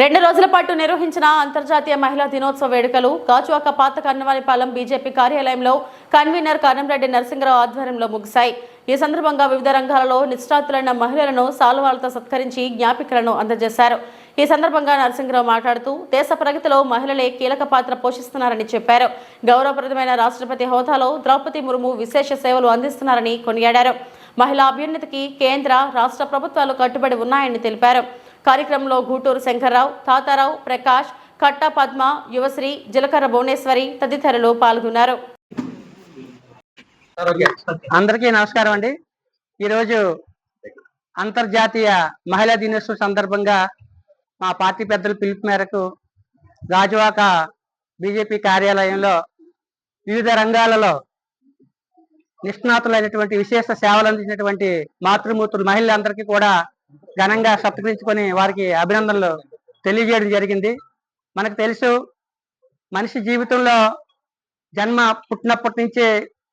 రెండు రోజుల పాటు నిర్వహించిన అంతర్జాతీయ మహిళా దినోత్సవ వేడుకలు కాచువాక పాత కన్నవారిపాలెం బీజేపీ కార్యాలయంలో కన్వీనర్ కన్నంరెడ్డి నరసింహరావు ఆధ్వర్యంలో ముగిశాయి. ఈ సందర్భంగా వివిధ రంగాలలో నిష్ణాతులైన మహిళలను సాలువాలతో సత్కరించి జ్ఞాపికలను అందజేశారు. ఈ సందర్భంగా నరసింహరావు మాట్లాడుతూ దేశ ప్రగతిలో మహిళలే కీలక పాత్ర పోషిస్తున్నారని చెప్పారు. గౌరవప్రదమైన రాష్ట్రపతి హోదాలో ద్రౌపది ముర్ము విశేష సేవలు అందిస్తున్నారని కొనియాడారు. మహిళా అభ్యున్నతికి కేంద్ర రాష్ట్ర ప్రభుత్వాలు కట్టుబడి ఉన్నాయని తెలిపారు. కార్యక్రమంలో గూటూరు శంకర్రావు తాతారావు ప్రకాష్ కట్టా పద్మ యువశ్రీ జీలకర్ర భువనేశ్వరి తదితరులు పాల్గొన్నారు. అందరికీ నమస్కారం అండి. ఈరోజు అంతర్జాతీయ మహిళా దినోత్సవం సందర్భంగా మా పార్టీ పెద్దల పిలుపు మేరకు గాజువాక బీజేపీ కార్యాలయంలో వివిధ రంగాలలో నిష్ణాతులైనటువంటి విశేష సేవలు అందించినటువంటి మాతృమూర్తులు మహిళలందరికీ కూడా ఘనంగా సత్కరించుకొని వారికి అభినందనలు తెలియజేయడం జరిగింది. మనకు తెలుసు మనిషి జీవితంలో జన్మ పుట్టినప్పటి నుంచి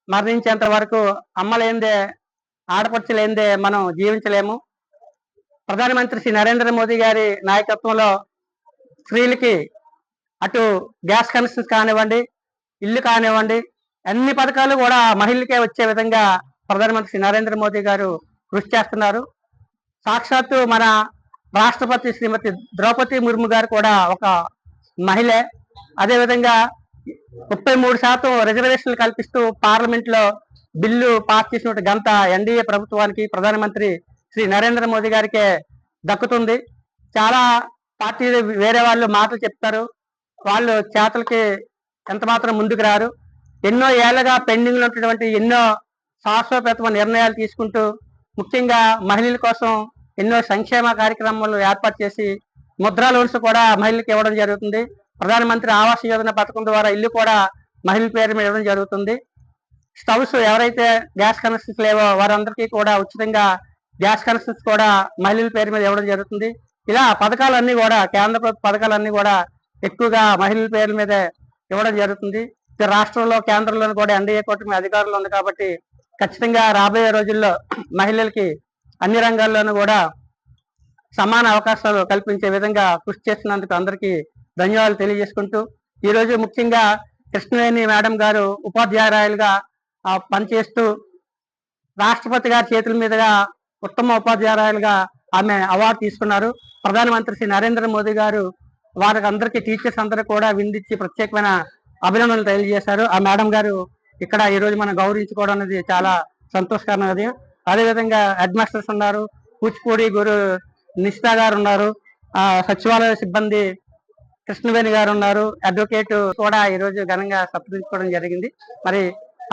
మరణించేంత వరకు అమ్మ లేనిదే ఆడపడుచు లేనిదే మనం జీవించలేము. ప్రధానమంత్రి శ్రీ నరేంద్ర మోదీ గారి నాయకత్వంలో స్త్రీలకి అటు గ్యాస్ కనెక్షన్స్ కానివ్వండి ఇల్లు కానివ్వండి అన్ని పథకాలు కూడా మహిళలకే వచ్చే విధంగా ప్రధానమంత్రి శ్రీ నరేంద్ర మోదీ గారు కృషి చేస్తున్నారు. సాక్షాత్తు మన రాష్ట్రపతి శ్రీమతి ద్రౌపది ముర్ము గారు కూడా ఒక మహిళే. అదేవిధంగా ముప్పై మూడు శాతం రిజర్వేషన్లు కల్పిస్తూ పార్లమెంట్లో బిల్లు పాస్ చేసినటువంటి ఘనత ఎన్డీఏ ప్రభుత్వానికి ప్రధానమంత్రి శ్రీ నరేంద్ర మోదీ గారికే దక్కుతుంది. చాలా పార్టీలు వేరే వాళ్ళు మాటలు చెప్తారు. వాళ్ళు చేతలకి ఎంత మాత్రం ముందుకు రారు. ఎన్నో ఏళ్ళగా పెండింగ్లో ఉన్నటువంటి ఎన్నో శాశ్వతమైన నిర్ణయాలు తీసుకుంటూ ముఖ్యంగా మహిళల కోసం ఎన్నో సంక్షేమ కార్యక్రమాలు ఏర్పాటు చేసి ముద్రా లోన్స్ కూడా మహిళలకు ఇవ్వడం జరుగుతుంది. ప్రధానమంత్రి ఆవాస్ యోజన పథకం ద్వారా ఇల్లు కూడా మహిళల పేరు మీద ఇవ్వడం జరుగుతుంది. స్టవ్స్ ఎవరైతే గ్యాస్ కనెక్షన్స్ లేవో వారందరికీ కూడా ఉచితంగా గ్యాస్ కనెక్షన్స్ కూడా మహిళల పేరు మీద ఇవ్వడం జరుగుతుంది. ఇలా పథకాలన్నీ కూడా కేంద్ర ప్రభుత్వ పథకాలన్నీ కూడా ఎక్కువగా మహిళల పేర్ల మీద ఇవ్వడం జరుగుతుంది. రాష్ట్రంలో కేంద్రంలో కూడా ఎన్డీఏ కూటమి అధికారులు ఉంది కాబట్టి ఖచ్చితంగా రాబోయే రోజుల్లో మహిళలకి అన్ని రంగాల్లోనూ కూడా సమాన అవకాశాలు కల్పించే విధంగా కృషి చేసినందుకు అందరికీ ధన్యవాదాలు తెలియజేసుకుంటూ ఈరోజు ముఖ్యంగా కృష్ణవేణి మేడం గారు ఉపాధ్యాయురాయలుగా పనిచేస్తూ రాష్ట్రపతి గారి చేతుల మీదుగా ఉత్తమ ఉపాధ్యాయురాయలుగా ఆమె అవార్డు తీసుకున్నారు. ప్రధానమంత్రి శ్రీ నరేంద్ర మోదీ గారు వారికి అందరికీ టీచర్స్ అందరూ కూడా విందిచ్చి ప్రత్యేకమైన అభినందనలు తెలియజేశారు. ఆ మేడం గారు ఇక్కడ ఈ రోజు మనం గౌరవించుకోవడం అనేది చాలా సంతోషకరమైనది అదేవిధంగా హెడ్ మాస్టర్స్ ఉన్నారు కూచిపూడి గురు నిష్ఠా గారు ఉన్నారు ఆ సచివాలయ సిబ్బంది కృష్ణవేణి గారు ఉన్నారు. అడ్వకేట్ కూడా ఈ రోజు ఘనంగా సత్కరించుకోవడం జరిగింది. మరి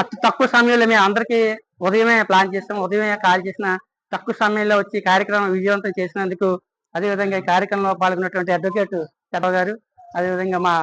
అతి తక్కువ సమయంలో మేము అందరికీ ఉదయమే ప్లాన్ చేస్తాం ఉదయమే కాల్ చేసిన తక్కువ సమయంలో వచ్చి కార్యక్రమం విజయవంతం చేసినందుకు అదేవిధంగా ఈ కార్యక్రమంలో పాల్గొన్నటువంటి అడ్వకేట్ చదవ గారు అదేవిధంగా మా